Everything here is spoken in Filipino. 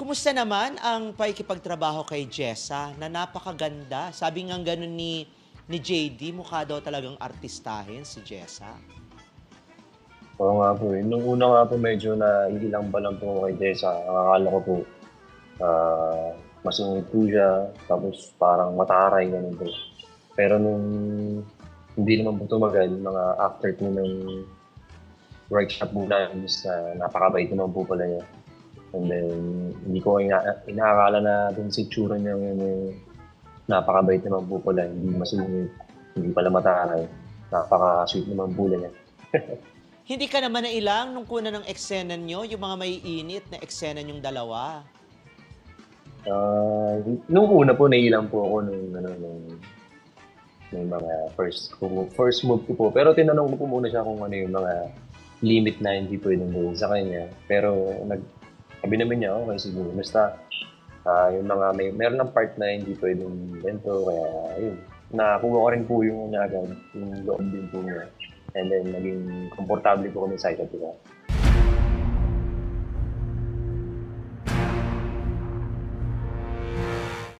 kumusta naman ang pakikipagtrabaho kay Jessa na napakaganda? Sabi nga ganun ni, ni JD, mukha daw talagang artistahin si Jessa. Oo nga po eh. Nung una nga po medyo na ilang pa lang po kay Jessa. Ang akala ko po, ah masungit po siya. Tapos parang mataray, ganun po. Pero nung hindi naman po tumagal, mga after po ng workshop po namin na napakabait naman po pala niya. And then, hindi ko ina- inaakala na dun sa itsura niya ngayon eh, napakabait naman po pala. Hindi masungit, hindi pala mataray. Napaka-sweet naman po niya. Hindi ka naman nailang nung kuna ng eksena nyo, yung mga maiinit na eksena nyong dalawa. Ah, nung una po nailang po ako nung ano nung nung mga first first move ko po. Pero tinanong ko po muna siya kung ano yung mga limit na hindi pwedeng gawin sa kanya. Pero nag sabi naman niya, okay siguro. Basta ah, yung mga may meron ng part na hindi pwedeng ganito kaya yun. Nakuha ko rin po yung agad, yung loob din po niya. And then naging komportable po kami sa isa.